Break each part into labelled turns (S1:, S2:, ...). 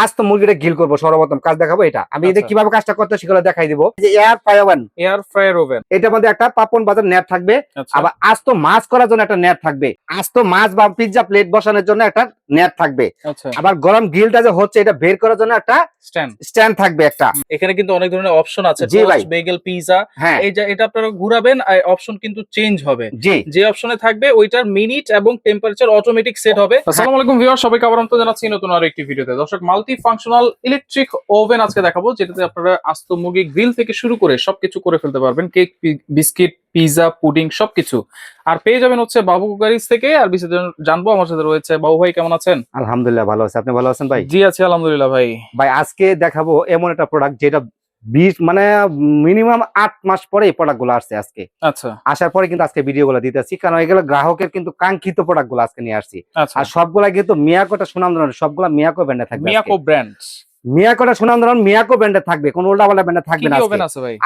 S1: আজ তো মুরগিটা গিল করব সর্বপ্রথম। কাজ দেখাবো এটা। আমি এটা
S2: আচ্ছা।
S1: কীভাবে কাজটা করতে সেগুলো দেখাই দিবো। যে air fry oven
S2: air fry oven
S1: এটার মধ্যে একটা পাপন বাজার নেট থাকবে। আবার আজ তো মাছ করার জন্য একটা নেট থাকবে। আজ তো মাছ বা পিৎজা প্লেট বসানোর জন্য একটা নেট থাকবে।
S2: আচ্ছা।
S1: আবার গরম গ্রিলটা যে হচ্ছে এটা বের করার জন্য একটা
S2: স্ট্যান্ড
S1: স্ট্যান্ড থাকবে একটা।
S2: এখানে কিন্তু অনেক ধরনের অপশন আছে
S1: জি ভাই।
S2: বেগেল পিজা
S1: হ্যাঁ।
S2: এই যে এটা আপনারা ঘুরাবেন অপশন কিন্তু চেঞ্জ হবে।
S1: জি।
S2: যে অপশনে থাকবে ওইটার মিনিট এবং টেম্পারেচার অটোমেটিক সেট হবে। আসসালামু আলাইকুম ভিউয়ার সবাইকে আবার আমন্ত্রণ জানাচ্ছি নতুন আরও একটি ভিডিওতে দর্শক মাল্টি ফাংশনাল ইলেকট্রিক ওভেন আজকে দেখাবো যেটাতে আপনারা আস্ত মুরগি গ্রিল থেকে শুরু করে সবকিছু করে ফেলতে পারবেন। কেক বিস্কিট পিজা পুডিং সবকিছু। আর পেয়ে যাবেন হচ্ছে বাবু কুকারিজ থেকে। আর বিশেষ জানব আমার সাথে রয়েছে বাবু ভাই কেমন আছেন?
S1: আলহামদুলিল্লাহ ভালো আছে। আপনি ভালো আছেন ভাই?
S2: জি আছি আলহামদুলিল্লাহ ভাই।
S1: ভাই আজকে দেখাবো এমন একটা প্রোডাক্ট যেটা বিশ মানে মিনিমাম আট মাস পরে এই প্রোডাক্টগুলো আসছে আজকে।
S2: আচ্ছা।
S1: আসার পরে কিন্তু আজকে ভিডিও গুলো দিতেছি। কারণ এগুলো গ্রাহকের কিন্তু কাঙ্ক্ষিত প্রোডাক্টগুলো আজকে নিয়ে আসছি।
S2: আচ্ছা।
S1: আর সবগুলা কিন্তু মিয়াকোটা সুনাম সবগুলা মিয়াকো ব্র্যান্ডে থাকবে
S2: মিয়াকো ব্র্যান্ড
S1: মিয়াকোটা সুনাম মিয়াকো ব্র্যান্ডে থাকবে কোন উল্টা পাল্টা ব্র্যান্ডে থাকবে না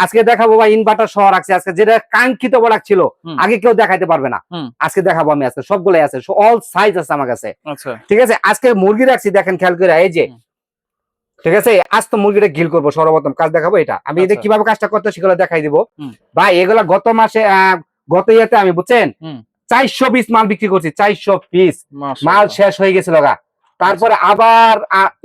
S1: আজকে। দেখাবো ভাই ইনভার্টার সহ রাখছি আজকে যেটা কাঙ্ক্ষিত প্রোডাক্ট ছিল আগে কেউ দেখাইতে পারবে না। আজকে দেখাবো আমি আজকে সবগুলাই আছে অল সাইজ আছে আমার কাছে।
S2: আচ্ছা।
S1: ঠিক আছে? আজকে মুরগি রাখছি দেখেন খেয়াল করে এই যে ঠিক আছে? আজ তো মুরগিটা গিল করব সর্বপ্রথম কাজ দেখাবো এটা। আমি এটা
S2: আচ্ছা।
S1: কীভাবে কাজটা করতে সেগুলো দেখাই দিব। ভাই এগুলা গত মাসে গত ইয়েতে আমি বুঝছেন? চারশো পিস মাল বিক্রি করছি চারশো পিস মাল শেষ হয়ে গেছিল গা। তারপরে আবার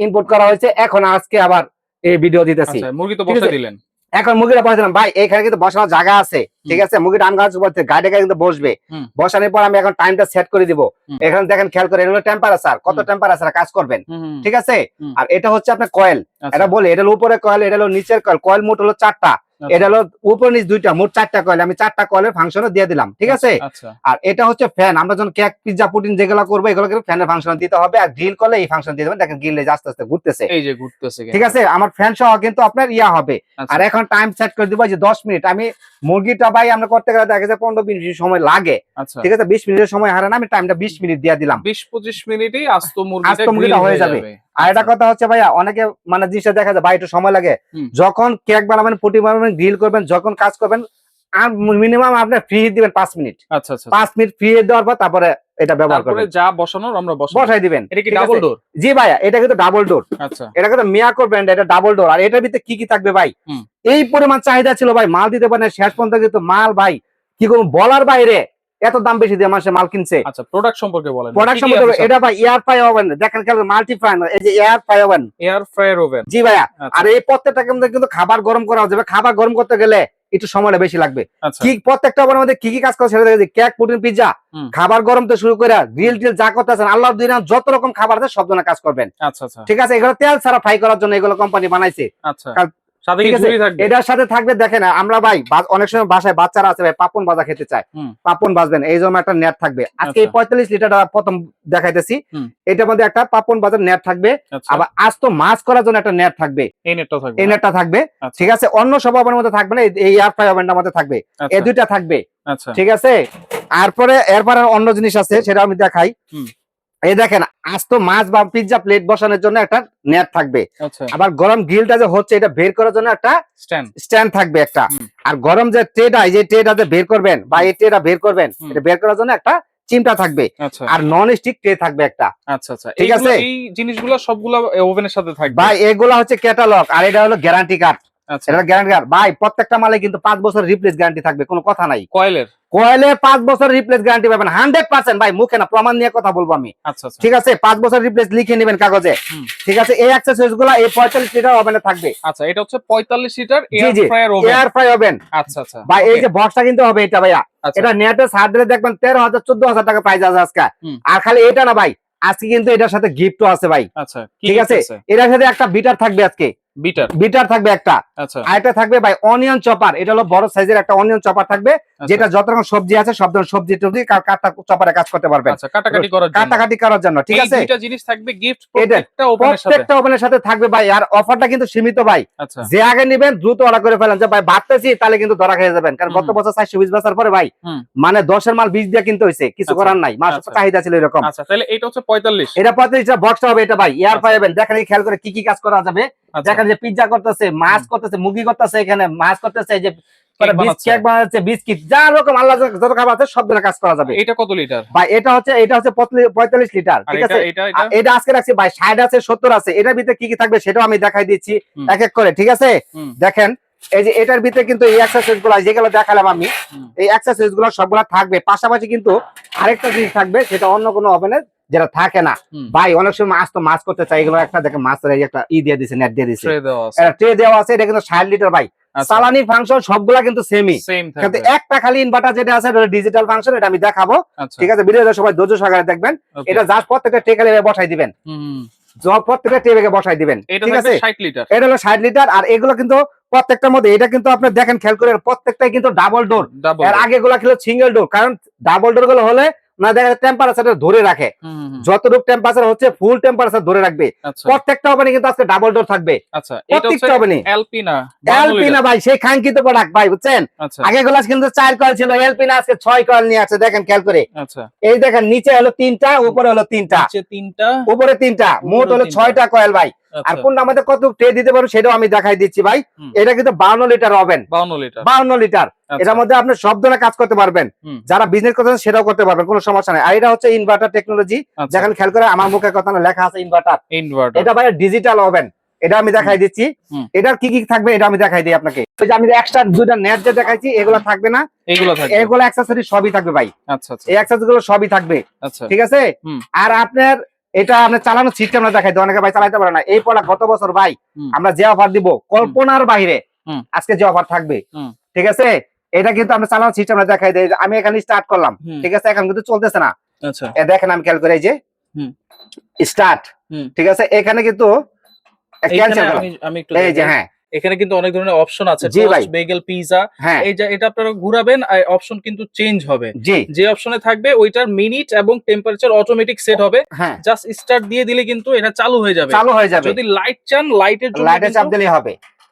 S1: ইনপুট করা হয়েছে। এখন আজকে আবার এই ভিডিও দিতেছি।
S2: আচ্ছা মুরগি তো বসে দিলেন।
S1: এখন মুরগিটা বসে দিলাম। ভাই এখানে কিন্তু বসানোর জায়গা আছে। ঠিক আছে? মুরগিটা আম গাছ বলতে গাড়ি কিন্তু বসবে। বসানোর পর আমি এখন টাইমটা সেট করে দিব। এখানে দেখেন খেয়াল করে এগুলো টেম্পারেচার কত টেম্পারেচার কাজ করবেন। ঠিক আছে? আর এটা হচ্ছে আপনার কয়েল
S2: আচ্ছা,
S1: এটা বলে এটা হলো উপরে কয়েল এটা হলো নিচের কয়েল কয়েল মোট হলো চারটা।
S2: আচ্ছা,
S1: এটা হলো উপর নিচ দুইটা মোট চারটা কয়েল আমি চারটা কয়েলের ফাংশনও দিয়ে দিলাম। ঠিক আছে?
S2: আচ্ছা।
S1: আর এটা হচ্ছে ফ্যান আমরা যখন কেক পিৎজা পুটিন যেগুলো করব এগুলো কিন্তু ফ্যানের ফাংশন দিতে হবে। আর গ্রিল করলে এই ফাংশন দিয়ে দেবেন। দেখেন গ্রিল আস্তে আস্তে ঘুরতেছে।
S2: এই যে ঘুরতেছে
S1: ঠিক আছে? আমার ফ্যান সহ কিন্তু আপনার ইয়া হবে। আর এখন টাইম সেট করে দিব যে দশ মিনিট। আমি মুরগিটা ভাই আমরা করতে গেলে দেখা যায় পনেরো মিনিট সময় লাগে।
S2: আচ্ছা।
S1: ঠিক আছে? বিশ মিনিটের সময় হারে না আমি টাইমটা বিশ মিনিট দিয়ে দিলাম।
S2: বিশ পঁচিশ মিনিটে আস্ত মুরগিটা
S1: হয়ে যাবে। আর একটা কথা হচ্ছে ভাইয়া অনেকে মানে জিনিসটা দেখা যায় ভাই একটু সময় লাগে। যখন কেক বানাবেন পুটি বানাবেন গ্রিল করবেন যখন কাজ করবেন মিনিমাম আপনি ফ্রি দিবেন পাঁচ মিনিট।
S2: আচ্ছা আচ্ছা।
S1: পাঁচ মিনিট ফ্রি দেওয়ার পর তারপরে এটা ব্যবহার
S2: করে
S1: করবেন।
S2: যা বসানোর আমরা
S1: বসাই দিবেন।
S2: এটা কি ডাবল ডোর
S1: জি ভাইয়া এটা কিন্তু ডাবল ডোর
S2: আচ্ছা।
S1: এটা কিন্তু মিয়াকো ব্র্যান্ড এটা ডাবল ডোর আর এটার ভিতরে কি কি থাকবে ভাই? এই পরিমাণ চাহিদা ছিল ভাই মাল দিতে পারে শেষ পর্যন্ত কিন্তু মাল ভাই কি করব বলার বাইরে। এত দাম বেশি দিয়ে মানুষের মাল কিনছে?
S2: আচ্ছা প্রোডাক্ট সম্পর্কে বলেন।
S1: প্রোডাকশন এটা ভাই এয়ার ফ্রাই ওভেন দেখেন খেয়াল মাল্টি ফ্রাই এই যে air fry oven
S2: air fryer oven
S1: জি ভাইয়া।
S2: আচ্ছা।
S1: আর এই প্রত্যেকটা কিন্তু কিন্তু খাবার গরম করা যাবে খাবার গরম করতে গেলে একটু সময়টা বেশি লাগবে।
S2: আচ্ছা।
S1: কি প্রত্যেকটা ওভেনের মধ্যে কি কি কাজ করে সেটা কেক পুটিন পিজ্জা
S2: হুম।
S1: খাবার গরম তো শুরু করে গ্রিল টিল যা করতেছেন আল্লাহ দিন যত রকম খাবার আছে সব ধরনের কাজ করবেন।
S2: আচ্ছা আচ্ছা।
S1: ঠিক আছে? এগুলো তেল ছাড়া ফ্রাই করার জন্য এগুলো কোম্পানি বানাইছে।
S2: আচ্ছা।
S1: এটার সাথে থাকবে দেখেন আমরা ভাই অনেক সময় বাসায় বাচ্চারা আছে ভাই পাপন ভাজা খেতে চায়। পাপন ভাজবেন এই জন্য একটা নেট থাকবে। আজকে এই
S2: আচ্ছা।
S1: পঁয়তাল্লিশ লিটার প্রথম দেখাইতেছি। এটার মধ্যে একটা পাপন ভাজার নেট থাকবে।
S2: আচ্ছা।
S1: আবার আস্ত মাছ করার জন্য একটা নেট থাকবে।
S2: এই নেটটা থাকবে
S1: থাকবে।
S2: আচ্ছা,
S1: ঠিক আছে অন্য সব ওভেনের মধ্যে থাকবে না এই- এয়ার ফ্রাই ওভেনটার মধ্যে থাকবে। এই দুইটা থাকবে। ঠিক আছে? তারপরে এরপরে অন্য জিনিস আছে সেটা আমি দেখাই। এই দেখেন আস্ত মাছ বা পিৎজা প্লেট বসানোর জন্য একটা নেট থাকবে।
S2: আচ্ছা।
S1: আবার গরম গ্রিলটা যে হচ্ছে এটা বের করার জন্য একটা
S2: স্ট্যান্ড
S1: থাকবে একটা। আর গরম যে ট্রেটা এই যে ট্রেটা যে বের করবেন বা এই ট্রেটা বের করবেন এটা বের করার জন্য একটা চিমটা থাকবে।
S2: আচ্ছা।
S1: আর নন স্টিক ট্রে থাকবে একটা।
S2: আচ্ছা আচ্ছা।
S1: ঠিক আছে?
S2: এই জিনিসগুলো সবগুলো ওভেনের সাথে থাকবে?
S1: ভাই এগুলা হচ্ছে ক্যাটালগ আর এটা হলো গ্যারান্টি কার্ড এটা গ্যারান্টি ভাই প্রত্যেকটা মালে কিন্তু পাঁচ বছর রিপ্লেস গ্যারান্টি থাকবে কোনো কথা নাই।
S2: কয়েলের?
S1: কয়েলে পাঁচ বছর রিপ্লেস গ্যারান্টি পাবেন হান্ড্রেড পার্সেন্ট ভাই মুখে না প্রমাণ নিয়ে কথা বলব আমি।
S2: আচ্ছা আচ্ছা।
S1: ঠিক আছে পাঁচ বছর রিপ্লেস লিখে নেবেন কাগজে। ঠিক আছে এই অ্যাক্সেসরিজগুলা এই পঁয়তাল্লিশ লিটার ওভেনে থাকবে।
S2: আচ্ছা এটা হচ্ছে পঁয়তাল্লিশ লিটার এয়ার
S1: ফ্রাই ওভেন
S2: আচ্ছা আচ্ছা
S1: ভাই এই যে বক্সটা কিন্তু হবে এটা ভাইয়া।
S2: আচ্ছা,
S1: এটা নেটে সার দিলে দেখবেন তেরো হাজার চোদ্দ হাজার টাকা প্রাইস আছে আজকে। আর খালি এটা না ভাই আজকে কিন্তু এটার সাথে গিফটও আছে ভাই।
S2: আচ্ছা
S1: ঠিক আছে? এটার সাথে একটা বিটার থাকবে আজকে।
S2: বিটার
S1: বিটার থাকবে একটা।
S2: আচ্ছা।
S1: থাকবে ভাই অনিয়ন চপার এটা হলো বড় সাইজের একটা অনিয়ন চপার থাকবে
S2: আচ্ছা,
S1: যেটা যত রকম সবজি আছে সব ধরনের সবজি টবজি কাটা চপারে কাজ করতে পারবেন
S2: আচ্ছা কাটাকাটি করার
S1: কাটাকাটি করার জন্য ঠিক আছে?
S2: দুইটা জিনিস থাকবে গিফট প্রত্যেকটা ওভেনের সাথে।
S1: প্রত্যেকটা ওভেনের সাথে থাকবে ভাই আর অফারটা কিন্তু সীমিত ভাই। যে আগে নিবেন দ্রুত অর্ডার করে ফেলেন। যে ভাই ভাবতেছি তাহলে কিন্তু ধরা খেয়ে যাবেন। কারণ গত বছর চারশো বিশ বছর পরে ভাই। মানে দশের মাল বিশ দিয়ে কিনতে হয়েছে কিছু করার নাই। মাস। চাহিদা ছিল এরকম।
S2: আচ্ছা তাহলে এটা হচ্ছে পঁয়তাল্লিশ।
S1: এটা পঁয়ত্রিশটা বক্সটা হবে এটা ভাই এয়ার। পাইবেন দেখেন খেয়াল করে কি কি কাজ করা যাবে।
S2: আচ্ছা।
S1: দেখেন যে পিৎজা করতেছে মাছ করতেছে মুরগি করতেছে এখানে মাছ করতেছে যে
S2: কেক বানাচ্ছে।
S1: কেক বানাচ্ছে বিস্কিট যা রকম আল্লাহ যত খাবার আছে সব কাজ করা যাবে।
S2: এটা কত লিটার
S1: ভাই এটা হচ্ছে এটা হচ্ছে পঁয়তাল্লিশ লিটার
S2: আর
S1: ঠিক
S2: এটা
S1: আছে?
S2: এটা এটা?
S1: আর এটা আজকে রাখছি ভাই ষাট আছে সত্তর আছে এটার ভিতরে কি কি থাকবে সেটাও আমি দেখাই দিচ্ছি এক এক করে ঠিক আছে? দেখেন এই যে এটার ভিতরে কিন্তু এই এক্সারসাইজগুলো যেগুলো দেখালাম আমি এই এক্সারসাইজগুলো সবগুলো থাকবে। পাশাপাশি কিন্তু আরেকটা জিনিস থাকবে সেটা অন্য কোনো ওভেনে যেটা থাকে না ভাই অনেক সময় মাছ তো মাছ করতে চাই এগুলো একটা দেখে মাছের একটা ই দিয়ে দিছে নেট দিয়ে দিছে।
S2: ট্রে দেওয়া আছে।
S1: এটা ট্রে দেওয়া আছে এটা কিন্তু ষাট লিটার ভাই।
S2: আচ্ছা।
S1: সালানি ফাংশন সবগুলা কিন্তু সেমই কিন্তু একটা খালি ইনভার্টার যেটা আছে ডিজিটাল ফাংশন এটা আমি দেখাবো।
S2: আচ্ছা।
S1: ঠিক আছে ভিডিওটা সবাই ধৈর্য সহকারে দেখবেন. এটা জাস্ট প্রত্যেকটা টেকালে বসাই দিবেন। প্রত্যেকটা টেবিলে বসাই দিবেন। ঠিক আছে?
S2: 60 লিটার
S1: এটা হলো ষাট লিটার আর এগুলো কিন্তু প্রত্যেকটার মধ্যে এটা কিন্তু আপনি দেখেন খেয়াল করে প্রত্যেকটাই কিন্তু ডাবল ডোর এর আগে গুলা ছিল সিঙ্গেল ডোর কারণ ডাবল ডোরগুলো হলে না দেখা টেম্পারেচার ধরে রাখে। যতটুকু টেম্পারেচার হচ্ছে ফুল টেম্পারেচার ধরে রাখবে।
S2: আচ্ছা।
S1: প্রত্যেকটা ওভেনে কিন্তু আজকে ডাবল ডোর থাকবে।
S2: আচ্ছা
S1: প্রত্যেকটা ওভেনে
S2: এলপি না
S1: এলপি ভাই সেই কাঙ্ক্ষিত প্রোডাক্ট ভাই বুঝছেন?
S2: আচ্ছা।
S1: আগে গুলা কিন্তু চার কয়েল ছিল এলপি না আজকে ছয় কয়েল নিয়ে আসছে দেখেন খেয়াল করে। এই দেখেন নিচে হলো তিনটা উপরে হলো তিনটা।
S2: তিনটা
S1: উপরে তিনটা মোট হলো ছয়টা কয়েল ভাই। আর
S2: আচ্ছা
S1: কোনটা আমাদের কত ট্রে দিতে পারব সেটাও আমি দেখাই দিচ্ছি ভাই। এটা কিন্তু বাউন্ন লিটার হবেন
S2: 52 লিটার
S1: বাউন্ন লিটার
S2: আচ্ছা,
S1: এটার মধ্যে আপনি সব ধরনের কাজ করতে পারবেন। যারা বিজনেস করতেন সেটাও করতে পারবেন কোনো সমস্যা নেই। আর এটা হচ্ছে ইনভার্টার টেকনোলজি
S2: আচ্ছা।
S1: যেখানে খেয়াল করে আমার মুখে কথা না লেখা আছে ইনভার্টার
S2: ইনভার্টার
S1: এটা ভাই ডিজিটাল ওভেন এটা আমি দেখাই দিচ্ছি। এটার কি কি থাকবে এটা আমি দেখাই দিই আপনাকে। ওই যে আমি এক্সট্রা দুইটা নেট যে দেখাইছি এগুলো থাকবে না।
S2: এইগুলো থাকবে।
S1: এগুলো অ্যাক্সেসরি সবই থাকবে ভাই।
S2: আচ্ছা আচ্ছা।
S1: এই অ্যাক্সেসরি গুলো সবই থাকবে।
S2: আচ্ছা।
S1: ঠিক আছে? আর আপনার এটা আমরা চালানোর সিস্টেম না দেখাই অনেকে ভাই চালাইতে পারে না। এই প্রোডাক্ট গত বছর ভাই আমরা যে অফার দিব কল্পনার বাইরে আজকে যে অফার থাকবে। ঠিক আছে? এটা কিন্তু আমরা চালানোর সিস্টেম না দেখাই দেয় আমি এখানে স্টার্ট করলাম। ঠিক আছে? এখন কিন্তু চলতেছে না।
S2: আচ্ছা।
S1: এ দেখেন আমি খেয়াল করে যে স্টার্ট ঠিক আছে? এখানে কিন্তু ক্যান্সেল
S2: একটু
S1: এই যে হ্যাঁ।
S2: এখানে কিন্তু অনেক ধরনের অপশন আছে। বেগেল পিজা
S1: হ্যাঁ।
S2: এই যে এটা আপনারা ঘুরাবেন অপশন কিন্তু চেঞ্জ হবে। যে অপশনে থাকবে ওইটার মিনিট এবং টেম্পারেচার অটোমেটিক সেট হবে।
S1: হ্যাঁ।
S2: জাস্ট স্টার্ট দিয়ে দিলে কিন্তু এটা চালু হয়ে যাবে।
S1: চালু হয়ে যাবে।
S2: যদি লাইট চান লাইটের জন্য
S1: লাইটে চাপ দিলে হবে।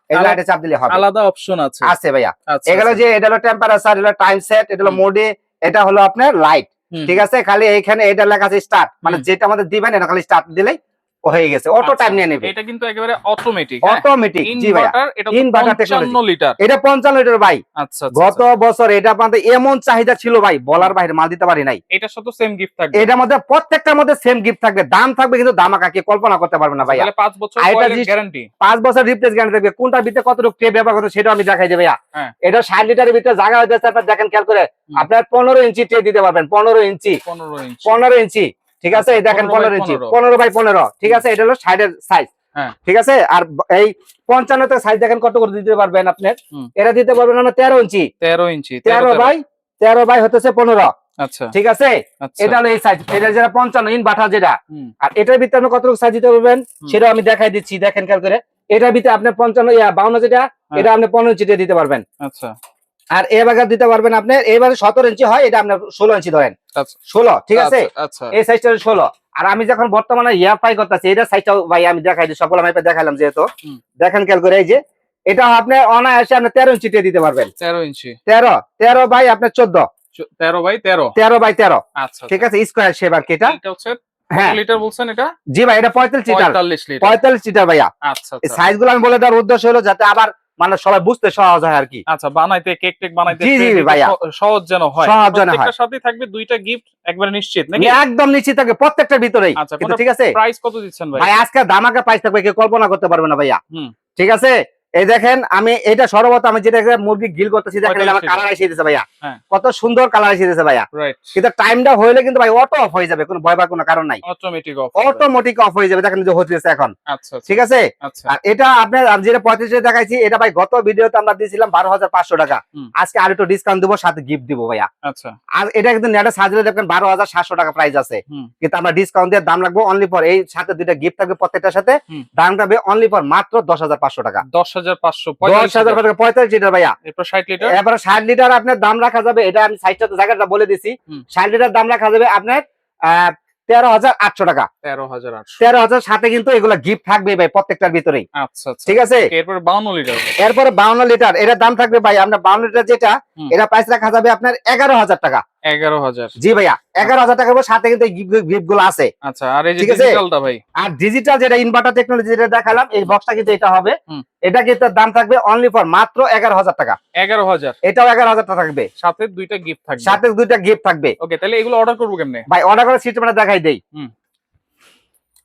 S1: এই
S2: আলাদা-
S1: লাইটে চাপ দিলে হবে।
S2: আলাদা অপশন আছে।
S1: আছে ভাইয়া।
S2: আচ্ছা
S1: এগুলো
S2: আচ্ছা।
S1: যে এটা হলো টেম্পারেচার এটা টাইম সেট এটা হলো মোডে এটা হলো আপনার লাইট ঠিক আছে? খালি এইখানে এটা লেখা আছে স্টার্ট মানে যেটা আমাদের দিবেন এটা খালি স্টার্ট দিলেই হয়ে গেছে। অটো
S2: আচ্ছা,
S1: টাইম নিয়ে নেবে।
S2: এটা কিন্তু একেবারে অটোমেটিক
S1: অটোমেটিক জি ভাইয়া।
S2: ইনভার্টার এটা 55 লিটার
S1: এটা লিটার ভাই।
S2: আচ্ছা আচ্ছা,
S1: গত
S2: আচ্ছা।
S1: বছর এটা আপনাদের এমন চাহিদা ছিল ভাই বলার বাইরে মাল দিতে পারি নাই।
S2: সাথে সেম গিফট থাকবে।
S1: এটার মধ্যে প্রত্যেকটার মধ্যে সেম গিফট থাকবে। দাম থাকবে কিন্তু দাম আঁকা কল্পনা করতে পারবে না ভাইয়া।
S2: তাহলে 5 বছর
S1: এটা
S2: গ্যারান্টি
S1: পাঁচ বছর রিপ্লেস গ্যারান্টি থাকবে। কোনটার ভিতরে কতটুকু ট্রে ব্যবহার করতে সেটা আমি দেখাই দেবে ভাইয়া।
S2: হ্যাঁ।
S1: এটা ষাট লিটারের ভিতরে জায়গা হয়ে যাচ্ছে আপনার দেখেন খেয়াল করে। আপনার পনেরো ইঞ্চি ট্রে দিতে পারবেন পনেরো ইঞ্চি
S2: 15 ইঞ্চি
S1: পনেরো ইঞ্চি ঠিক আছে? এই দেখেন
S2: 15
S1: পনেরো ইঞ্চি।
S2: 15
S1: পনেরো বাই পনেরো। ঠিক আছে? এটা হলো সাইডের সাইজ
S2: হ্যাঁ।
S1: ঠিক আছে? আর এই পঞ্চান্ন থেকে সাইজ দেখেন কত করে দিতে পারবেন আপনার। এটা দিতে পারবেন আমরা তেরো ইঞ্চি।
S2: 13 ইঞ্চি
S1: তেরো বাই তেরো বাই হতেছে পনেরো।
S2: আচ্ছা।
S1: ঠিক আছে?
S2: আচ্ছা।
S1: এটা হলো এই সাইজ এটা যেটা পঞ্চান্ন ইন বাটা যেটা। আর এটার ভিতরে আপনি কতটুকু সাইজ দিতে পারবেন? সেটা আমি দেখাই দিচ্ছি। দেখেন খেয়াল করে। এটার ভিতরে আপনি পঞ্চান্ন বাউন্ন যেটা
S2: হ্যাঁ।
S1: এটা আপনি পনেরো ইঞ্চি দিয়ে দিতে পারবেন।
S2: আচ্ছা।
S1: আর এবার দিতে পারবেন আপনি এবারে সতেরো ইঞ্চি হয় এটা আপনার ষোলো ইঞ্চি ধরেন।
S2: আচ্ছা।
S1: ষোলো ঠিক আছে?
S2: আচ্ছা, আচ্ছা।
S1: এই সাইজটা ষোলো। আর আমি যখন বর্তমানে ইয়া ফ্রাই করতেছি এটা সাইজটা ভাই আমি দেখাই সকল আমি দেখালাম যেহেতু। দেখেন খেয়াল করে এই যে এটা আপনি অনায়াসে আপনি তেরো ইঞ্চি দিতে পারবেন।
S2: 13 ইঞ্চি
S1: তেরো তেরো বাই আপনার চোদ্দ।
S2: তেরো বাই 13
S1: তেরো বাই তেরো।
S2: আচ্ছা
S1: ঠিক আছে স্কোয়ার শেপ আর কি এটা।
S2: এটা হচ্ছে
S1: হ্যাঁ।
S2: এটা?
S1: জি ভাই এটা পঁয়তাল্লিশ লিটার পঁয়তাল্লিশ লিটার ভাইয়া।
S2: আচ্ছা
S1: সাইজগুলো আমি বলে দেওয়ার উদ্দেশ্য হলো যাতে আবার মানে সবাই বুঝতে সহজ হয় আর কি।
S2: আচ্ছা বানাইতে কেক টেক বানাইতে
S1: জি, জি, ভাইয়া।
S2: সহজ যেন হয়।
S1: সহজ যেন হয়।
S2: সাথে থাকবে দুইটা গিফট একবারে নিশ্চিত নাকি?
S1: একদম নিশ্চিত থাকবে প্রত্যেকটার ভিতরেই।
S2: আচ্ছা,
S1: কিন্তু ঠিক আছে?
S2: প্রাইস কত দিচ্ছেন ভাই?
S1: ভাই আজকে দামাকা প্রাইস থাকবে কেউ কল্পনা করতে পারবে না ভাইয়া।
S2: হুম।
S1: ঠিক আছে? এই দেখেন আমি এটা সর্বত আমি যেটা মুরগি গিল করতেছি দেখেন আমার কালার এসে ভাইয়া।
S2: হ্যাঁ।
S1: কত সুন্দর কালার এসে ভাইয়া। কিন্তু টাইমটা হইলে কিন্তু ভাই অটো অফ হয়ে যাবে কোনো ভয় পাওয়ার কোনো কারণ নাই।
S2: অটোমেটিক অফ
S1: অটোমেটিক অফ হয়ে যাবে দেখেন যে হচ্ছে এখন।
S2: আচ্ছা আচ্ছা।
S1: ঠিক আছে?
S2: আচ্ছা।
S1: আর এটা আপনার আমি যেটা পঁয়ত্রিশ দেখাইছি এটা ভাই গত ভিডিওতে আমরা দিয়েছিলাম বারো হাজার পাঁচশো টাকা। আজকে আর একটু ডিসকাউন্ট দিবো সাথে গিফট দিব ভাইয়া।
S2: আচ্ছা।
S1: আর এটা কিন্তু নেটে সাজলে দেখবেন বারো হাজার সাতশো টাকা প্রাইস আছে। কিন্তু আমরা ডিসকাউন্ট দিয়ে দাম রাখব অনলি ফর এই সাথে দুইটা গিফট থাকবে প্রত্যেকটার সাথে। দাম থাকবে অনলি ফর মাত্র দশ হাজার পাঁচশো টাকা।
S2: দশ হাজার পাঁচশো
S1: দশ হাজার পঁয়তাল্লিশ লিটার ভাইয়া।
S2: এরপর ষাট লিটার।
S1: এবারে ষাট লিটার আপনার দাম রাখা যাবে এটা আমি সাইজটা জায়গাটা বলে দিছি। ষাট লিটার দাম রাখা যাবে আপনার আহ, তেরো হাজার আটশো টাকা।
S2: তেরো হাজার
S1: তেরো হাজার সাথে কিন্তু এগুলো গিফট থাকবে ভাই প্রত্যেকটার ভিতরেই।
S2: আচ্ছা আচ্ছা।
S1: ঠিক আছে?
S2: এরপর বাউন্ন লিটার।
S1: এরপরে বাউন্ন লিটার এটার দাম থাকবে ভাই আপনার বাউন্ন লিটার যেটা। এটা প্রাইস রাখা যাবে আপনার এগারো হাজার টাকা।
S2: এগারো হাজার।
S1: জি ভাইয়া এগারো হাজার সাথে কিন্তু গিফটগুলো আছে।
S2: আচ্ছা আর এই যে ডিজিটালটা ভাই?
S1: আর ডিজিটাল যেটা ইনভার্টার টেকনোলজি যেটা দেখালাম এই বক্সটা কিন্তু এটা হবে। এটা কিন্তু দাম থাকবে অনলি ফর মাত্র এগারো হাজার টাকা।
S2: এগারো হাজার।
S1: এটাও এগারো হাজার টাকা থাকবে।
S2: সাথে দুইটা গিফট থাকবে।
S1: সাথে দুইটা গিফট থাকবে।
S2: ওকে তাহলে এগুলো অর্ডার করব কেমনে?
S1: ভাই অর্ডার করে সিস্টেমটা দেখাই দেই।
S2: হুম।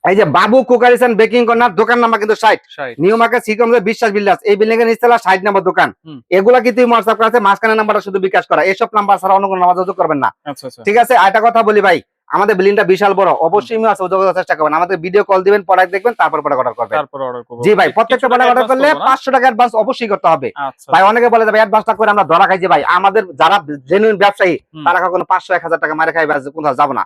S1: এই যে Babu cookeries and baking corner দোকান নাম্বার কিন্তু সাইট
S2: ষাট।
S1: নিউ মার্কেট সিকম বিশ্বাস বিল্ডার্স। এই বিল্ডিং এর নিচতলা সাইট নাম্বার দোকান। এগুলা কিন্তু হোয়াটসঅ্যাপ করা আছে মাঝখানে নাম্বারটা শুধু বিকাশ করা। এসব নাম্বার ছাড়া অন্য কোনো নাম্বার যোগাযোগ করবেন না।
S2: আচ্ছা আচ্ছা।
S1: ঠিক আছে? আরেকটা কথা বলি ভাই। আমাদের বিল্ডিংটা বিশাল বড়। অবশ্যই আমি আছে যোগাযোগের চেষ্টা করবেন। আমাদের ভিডিও কল দিবেন প্রোডাক্ট দেখবেন তারপর প্রোডাক্ট অর্ডার করবেন।
S2: তারপর অর্ডার করব।
S1: জি ভাই প্রত্যেকটা প্রোডাক্ট অর্ডার করলে
S2: করব না?
S1: পাঁচশো টাকা অ্যাডভান্স অবশ্যই করতে হবে।
S2: আচ্ছা।
S1: ভাই অনেকে বলে ভাই অ্যাডভান্সটা করে আমরা ধরা খাই যে ভাই। আমাদের যারা জেনুইন ব্যবসায়ী তারা কখনো পাঁচশো এক হাজার টাকা মারে খাই বা কোথাও যাব না।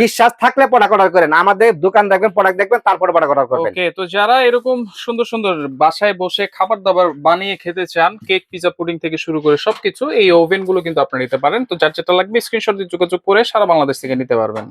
S1: বিশ্বাস থাকলে প্রোডাক্ট অর্ডার করেন। আমাদের দোকান দেখবেন প্রোডাক্ট দেখবেন তারপরে প্রোডাক্ট অর্ডার করবেন।
S2: ওকে তো যারা এরকম সুন্দর সুন্দর বাসায় বসে খাবার দাবার বানিয়ে খেতে চান কেক পিজা পুডিং থেকে শুরু করে সবকিছু এই ওভেনগুলো কিন্তু আপনারা নিতে পারেন। তো যার যেটা লাগবে স্ক্রিনশট দিয়ে যোগাযোগ করে সারা বাংলাদেশ থেকে নিতে পারবেন।